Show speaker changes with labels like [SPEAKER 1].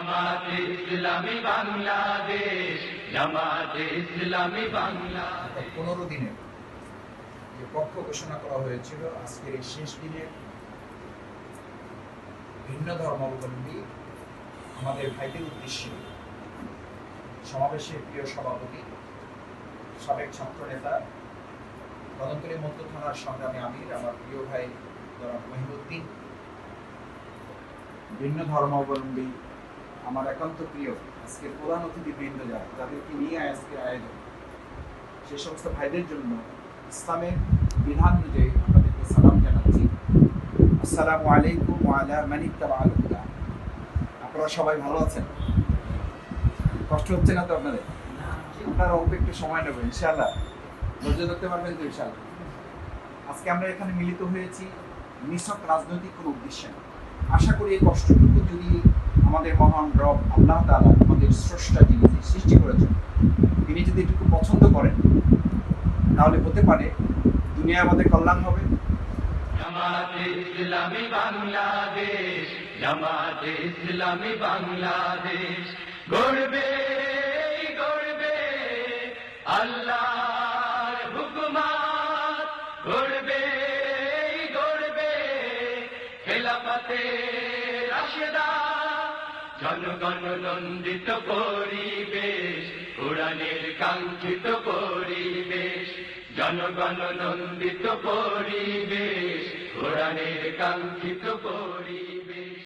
[SPEAKER 1] জামাতে ইসলামী বাংলাদেশ, জামাতে ইসলামী বাংলাদেশ।
[SPEAKER 2] পনেরো দিনের যে পক্ষ ঘোষণা করা হয়েছিল, আজকের এই শেষ দিনে ভিন্ন ধর্মাবলম্বী আমাদের ভাইদের উদ্দেশ্যে সমাবেশের প্রিয় সভাপতি, সাবেক ছাত্র নেতা কদমতলী মধ্য থানার সংগ্রামী আমির, আমার প্রিয় ভাই জনাব মহিউদ্দিন ভিন্ন ধর্মাবলম্বী আমার একান্ত প্রিয় আজকের প্রধান অতিথি বৃন্দ যারা যাদেরকে নিয়ে আজকে আয়োজন। সে সমস্ত ভাইদের জন্য ইসলামের বিধান অনুযায়ী আপনাদেরকে সালাম জানাচ্ছি। আসসালামু আলাইকুম আল হুদা। আপনারা সবাই ভালো আছেন? কষ্ট হচ্ছে না তো আপনাদের? আপনারা অল্প একটু সময় নেবেন, ইনশাআল্লাহ। ধৈর্য ধরতে পারবেন তো, ইনশাআল্লাহ। আজকে আমরা এখানে মিলিত হয়েছি নিছক রাজনৈতিক কোনো উদ্দেশ্যে আশা করি এই কষ্টটুকু যদি আমাদের মহান রব আল্লাহ তাআলা আমাদের স্রষ্টা যিনি সৃষ্টি করেছেন, তিনি যদি এটুকু পছন্দ করেন, তাহলে হতে পারে দুনিয়া আমাদের কল্যাণ হবে।
[SPEAKER 1] জামাতে জনগণ নন্দিত পরিবেশ কোরআনের কাঙ্ক্ষিত পরিবেশ। জনগণ নন্দিত পরিবেশ কোরআনের কাঙ্ক্ষিত পরিবেশ।